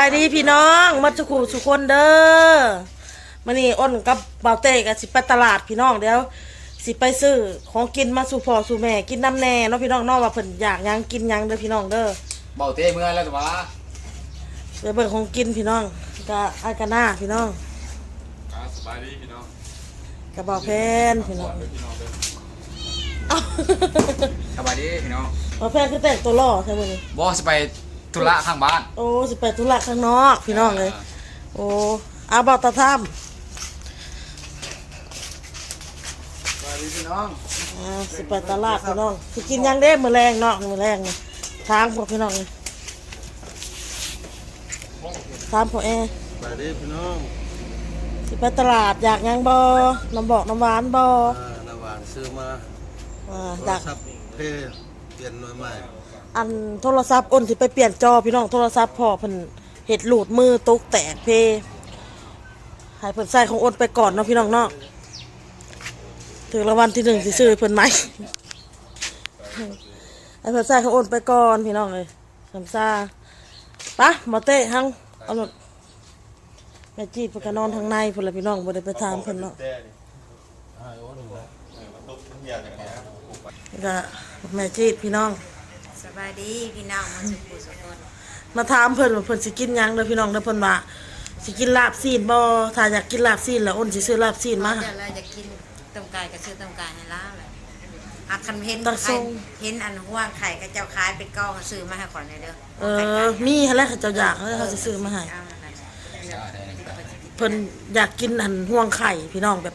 ายดีพี่น้องมัดสุขุสุคนเด้อมานี่อ้นกับเบาเต้กับสิไปตลาดพี่น้องเดี๋ยวสิไปซื้อของกินมาสู่พ่อสู่แม่กินน้ำแน่เนาะพี่น้องเนาะว่าเพิ่นอยากหยังกินหยังเด้อพี่น้องเด้อเบาเต้เมื่อแล้วแต่ว่าเดี๋ยวเบิ่งของกินพี่น้องก็อายกาหน้าพี่น้องครับสบายดีพี่น้องกระเป๋าแพนพี่น้องเด้อพี่น้องเด้อเอ้าสบายดีพี่น้องเป๋าแพนคือแต่งตัวหล่อใช่ไหมนี่บอสไป ธุระข้างบ้านโอ้สิไปธุระข้างนอก พี่น้องเลย โอ้เอาเบาตาท่ามสบายดีพี่น้องอ่าสิไปตลาดพี่น้องสิกินหยังเด้มื้อแรงเนาะมื้อแรงนี่ทางพวกพี่น้องเลยทามพอแอไปดิพี่น้องสิไปตลาดอยากหยังบ่น้ำบอกน้ำหวานบ่อ่าน้ำหวานซื้อมาอ่าโทอยารกศัพท์เพเปลี่ยนหน่วยใหม่ อันโทรศัพท์อ้นสิไปเปลี่ยนจอพี่น้องโทรศัพท์พ่อเพิ่นเฮ็ดหลุดมือตกแตกเพให้เพิ่นใส่ของอ้นไปก่อนเนาะพี่น้องเนาะถึงรางวัลที่หนึ่งสิซื้อให้เพิ่นไหมให้เพิ่นใส่ของอ้นไปก่อนพี่น้องเลยสำซาปะหมอเต้หังเอาหนดแม่จีดเพิ่นก็นอนทางในพุ่นละพี่น้องบ่ได้ไปถามเพิ่นเนาะก็แม่จีดพี่น้อง สบายดีพี่น้องมาสุขุสุขคนมาถามเพิ่นว่าเพิ่นสิกินหยังเด้อพี่น้องเด้อเพิ่นว่าสิกินลาบซีนบ่ถ้าอยากกินลาบซีนแล้วอ้นสิซื้อลาบซีนมา เดี๋ยวเราจะกินต้มไก่ก็ซื้อต้มไก่ให้ล่าเลยอาคันเห็นต้องส่งเห็นอันห่วงไข่ก็เจ้าขายเป็นกองซื้อมาให้ก่อนเลยเด้อเออมีหั่นแหละเขาเจ้าอยากแล้วเขาสิซื้อมาให้ เอานั่นแหละเพิ่นอยากกินหันห่วงไข่พี่น้องแบบ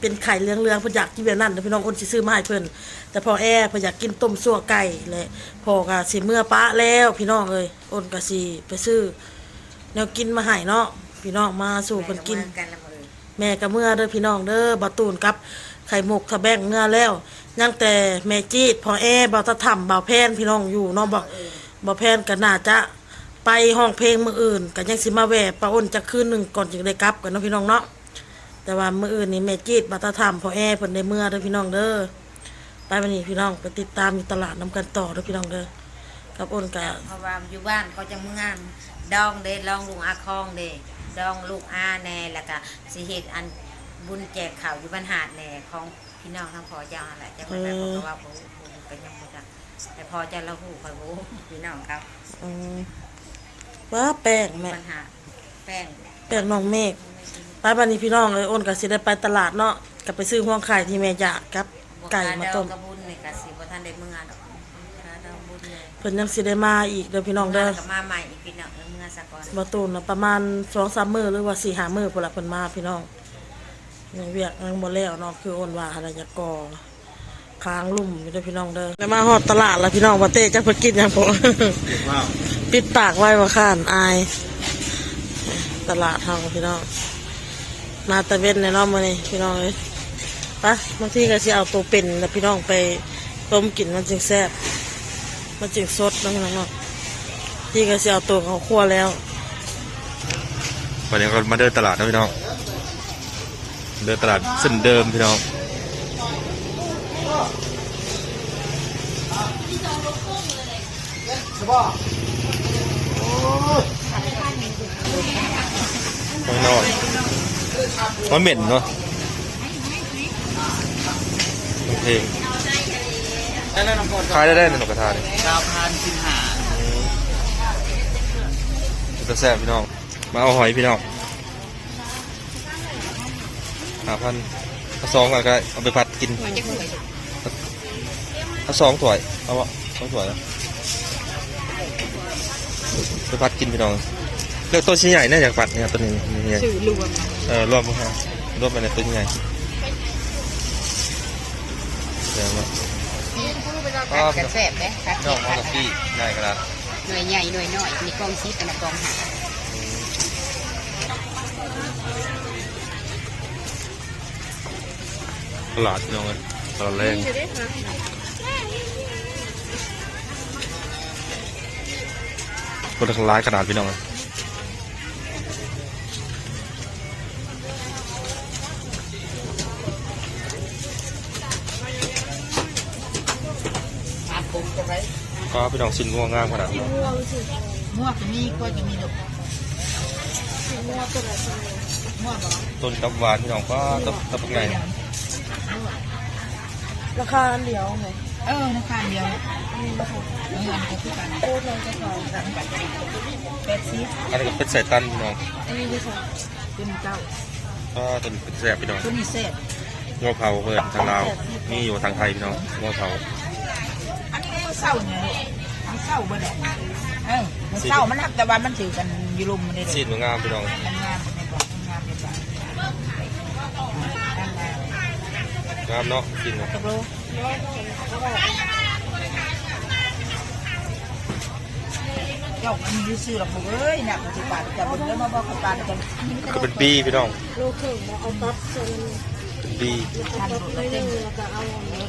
เป็นไข่เลี้ยงๆเพิ่นอยากกินแบบนั้นเด้อพี่น้องอ้นสิซื้อมาให้เพิ่นแต่พอแอเพิ่นอยากกินต้มซั่วไก่แหละพอก็สิเมื่อปะแล้วพี่น้องเอ้ยอ้นก็สิไปซื้อแนวกินมาให้เนาะพี่น้องมาสู่เพิ่นกิน แม่กันละมือแม่ก็เมื่อเด้อพี่น้องเด้อบาตูนกับไข่มุกทะแบงเมื่อแล้วยังแต่แม่จีดพอแอบาตะถ่ำบ่าวแพนพี่น้องอยู่เนาะบ่บ่าวแพนก็น่าจะไปห้องเพลงมื้ออื่นก็ยังสิมาแวะป้าอ้นจะคืนหนึงก่อนจึงได้กลับกันเนาะพี่น้องเนาะ แต่ว่ามื้ออื่นนี่แม่จีดบาตะถ่ำพอแอเพิ่นได้เมื่อเด้อพี่น้องเด้อไปวันนี้พี่น้องไปติดตามอยู่ตลาดนํกันต่อเด้อพี่น้องเด้อกับอ้นก็เพราะว่าอยู่บ้านเขาจะมึงงานดองเด้ลองลุงอาคองเด้ดองลูกอาแน่แล้วก็สิเฮ็ดอันบุญแจกข่าวอยู่บ้านหาดแน่ของพี่น้องทั้งพ่อเจ้าอะไรจังหวัดแบบบอกว่าบ่บ่เป็นยังบ่จักแต่พอเจ้าละหูคอยรู้พี่น้องครับอืมว่าแป้งแม่ปัญหาแป้งแป้งน้องเมฆ ไปบันนี้พี่น้องเลยอ้นก็สิได้ไปตลาดเนาะก็ไปซื้อห่วงไข่ที่แม่อยากกับ ไก่มาต้มกระบุญนี่กะสิบ่ทันได้เมื่อดอกกระดองบุญเลยเพิ่นยังสิได้มาอีกเด้อพี่น้องเด้อกับมาใหม่อีกพี่น้องเออเมื่อสักก่อนบ่ตูนน่ะประมาณ2-3มื้อหรือว่า4-5มื้อพุ่นละเพิ่นมาพี่น้องยังเวียกยังบ่แล้วเนาะคืออ้นว่าอะไรจะก่อค้างลุ่มอยู่เด้อพี่น้องเด้อแล้วมาฮอดตลาดแล้วพี่น้องว่าเต้จักเพิ่นกินหยังบ่ว้าวปิดปากไว้ว่าข้านอาย ตลาดเฮาพี่น้องมาตะเวนในเนาะมื้อนี้พี่น้องเอ้ยไปบางทีก็สิเอาตัวเป็นแล้วพี่น้องไปต้มกินมันจึงแซ่บมันจึงสดเนาะพี่น้องเนาะที่ก็สิเอาตัวเขาคั่วแล้ววันนี้ก็มาเดินตลาดนะพี่น้องเดินตลาดเส้นเดิมพี่น้อง ข้างนอกมันเหม็นเนาะเพลงแล้วน้องพลขายได้ได้ในหนกกระทาเนี่ยดาวพันสินหาจะแซ่บพี่น้อง มาเอาหอยพี่น้องหาพันเอาสองก่อนก็ได้เอาไปผัดกินเอาสองถ้วยเอาวะสองถ้วยนะไปผัดกินพี่น้อง เลือกตัวชิ้นใหญ่น่าอยากผัดเนี่ยตัวนี้นี่ชื่อรวมเออรวมครับรวมไปในตัวชิ้นใหญ่เดี๋ยวมากัดกระแสบเด้กัดน้องเอากับพี่ง่ายขนาดหน่วยใหญ่หน่วยน้อยมีกองซีเป็นกองหาตลาดพี่น้องเลยตลาดแรงคนทั้งร้ายขนาดพี่น้องเลย น้องสินง่วงงามขนาดนี้ม่วงมีก็จะมีดอกต้นกับหวานพี่น้องก็ตับตับไงราคาอันเดียวไงเออน้ำตาลเดียวเงินก็คือกันโอ้ยจะขายเป็ดซีอันนี้ก็เป็นใส่ตันพี่น้องอันนี้ด้วยค่ะเป็นเจ้าก็ต้นเป็นแสบพี่น้องตัวนี้เสร็จงอเผาเพิ่นทางลาวมีอยู่ทางไทยพี่น้องงอเผาอันนี้มันเศร้าเนี่ย มันเศร้าเบ่แหละเออมันเศร้ามันหักแต่ว่ามันถือกันอยู่ลุมมันได้เลยซีดมันงามพี่น้องมันงามในบอกมันงามในบอกตั้งงามงามเนาะกินเนาะตกลงเจ้ามันยืซื้อหรอกบุกเอ้ยน่ะมันสิปาดจะบุญแล้วมาบอกกับปาดจะก็เป็นปีพี่น้องโลครึ่งมาเอาตับเส้นเป็นปีทันหมดไม่เลยได้แล้วก็เอาอันนี้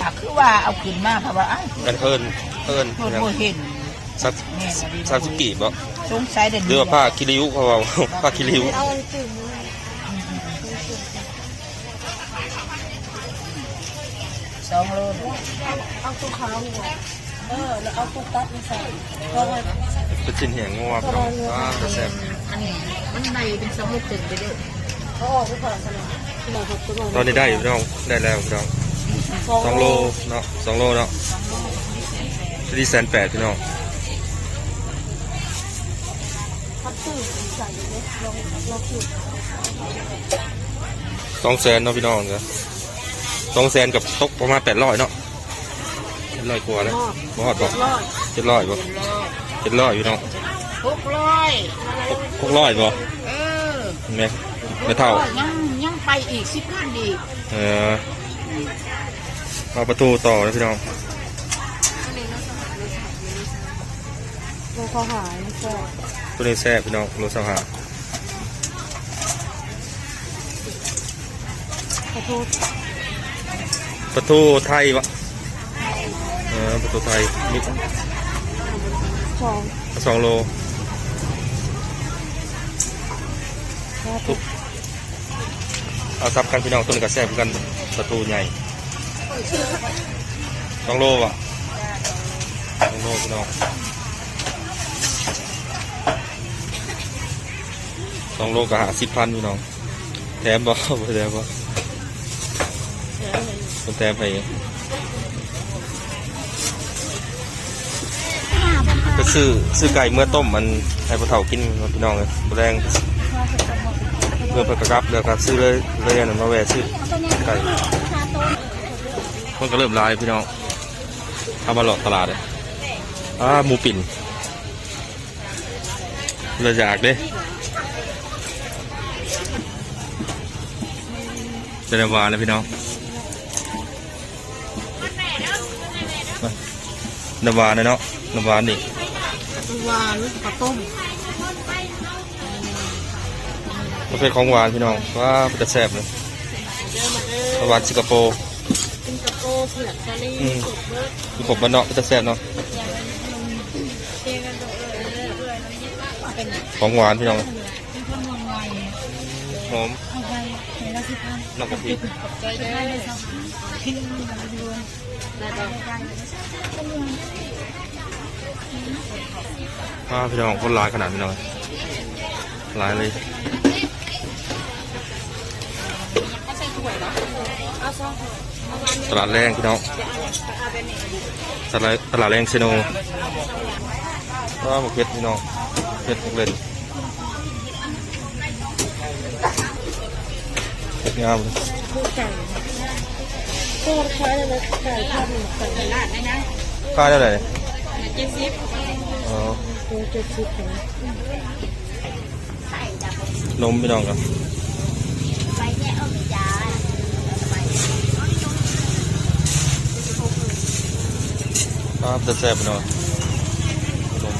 ถ้าคือว่าเอาขึ้นมาเพราะว่าอ้าวกันเพิ่น เพิ่นโทษบ่เห็นสักสักสิบกี่บ่สงสัยเด่นหรือว่าผ้าคิริวเขาเอาผ้าคิริวเอาอันตึงมาสองโลเอาตัวขาวนี่เออแล้วเอาตัวตับนี่ใส่เพราะว่าเป็นชิ้นแห้งงัวพี่น้องอ่าแต่แซ่บอันนี้มันในเป็นสมุดตึงไปเด้อเขาออกไปผ่านกันเลยที่เราหกตัวตอนนี้ได้อยู่พี่น้องได้แล้วพี่น้องสองโลเนาะสองโลเนาะ ที่แสนแปดพี่น้องพัดตื้อใส่เลยลองลองสูตรสองแสนเนาะพี่น้องเนาะสองแสนกับตกประมาณแปดร้อยเนาะเจ็ดร้อยกว่าเลยบ่ฮอดบ่ร้อยเจ็ดร้อยบ่เจ็ดร้อยพี่น้องหกร้อยหกร้อยบ่เออเห็นไหมไม่เท่ายังยังไปอีกสิบพันอีกเออมาประตูต่อนะพี่น้อง ลองเขาหายก็ตัวนี้แซ่บพี่น้องรสสหาขอโทษประตูไทยวะเออประตูไทยมีสองสองโลห้าสิบเอาซับกันพี่น้องตัวนี้ก็แซ่บเหมือนกันประตูใหญ่สองโลวะสองโลพี่น้อง องโลก็หาสิบพันพี่น้อง แถมบ่บ่แถมบ่แล้วเลยคนแถมไปก็ซื้อซื้อไก่เมื่อต้มมันให้พ่อเฒ่ากินพี่น้องเลยแรงเมื่อเพิ่นกระกับแล้วก็ซื้อเลยเลยนนั้นมาแวะซื้อไก่มันก็เริ่มลายพี่น้องเอามาหลอกตลาดเลยอ่าหมูปิ่นเราอยากเด้ เป็นน้ำหวานเลยพี่น้องมาน้ำหวานเลยเนาะน้ำหวานนี่หวานข้าวต้มประเภทของหวานพี่น้องว่ามันจะแซ่บเลยหวานสิงคโปร์สิงคโปร์เผือกซาลีอืมสุกเบิร์ดคือผมบ้านนอกมันจะแซ่บเนาะเชียงกันตัวเออเรื่อยๆเป็นของหวานพี่น้องเป็นคนมองไวหอม เอาไปเห็นแล้วสิพันนอกกะทิใจได้เลยสองทิ้งมันไปด้วยได้ต่ออ่าพี่น้องคนหลายขนาดพี่น้องหลายเลยเอาซองตลาดแรงพี่น้องตลาดตลาดแรงเซโนว่าหมกเก็ดพี่น้องเก็ดหมกเล่นเก็ด งามเลยหมูไก่โคตรคล้ายเลยไก่ทอดหมูไก่ลาดได้นะค่าได้ไหนเจ็ดสิบอ๋อตัวเจ็ดสิบนะนมพี่น้องครับไปแค่เอาไปจ้าครับจะแซ่บพี่น้องนม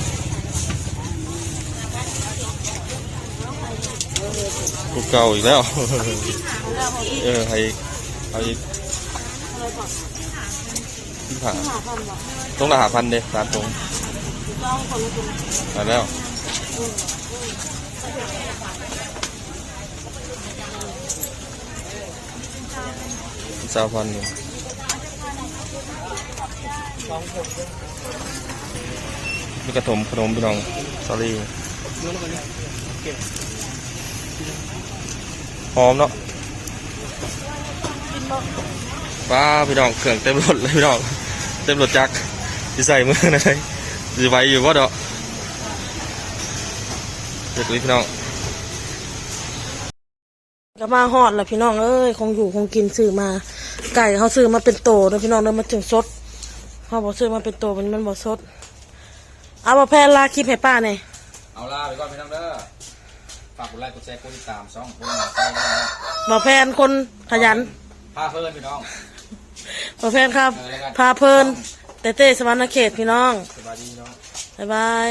กูเก่าอีกแล้ว เออให้เอาอีกที่ผ่าหาพันบาทต้องละหาพันเด้ตามตรงลองคนละคนมาแล้วสามพันนี่มีกระถมขนมพี่น้องสอรี่หอมเนาะ ป้าพี่น้องเครื่องเต็มรถเลยพี่น้องเต็มรถจักรที่ใส่มือนะสิไหวอยู่ว่าดอกเด็กเลยพี่น้องก็มาฮอดแล้วพี่น้องเอ้ยคงอยู่คงกินซื้อมา ไก่เขาซื้อมาเป็นโตเด้อพี่น้องเด้อมาถึงสดเขาบอกซื้อมาเป็นโตมันมันบ่สดเอาบ่แพนลาคลิปให้ป้าหน่อยเอาล่าไปก่อนพี่น้องเด้อฝากกดไลค์กดแชร์กดติดตามช่องคนมาใส่นะฮะบ่แพนคนขยัน พาเพื่อนพี่น้องบ่แพนครับเออแล้วกันพาเพลินเต้เต้สวรรณเขตพี่น้อง สบายดีพี่น้อง บ๊ายบาย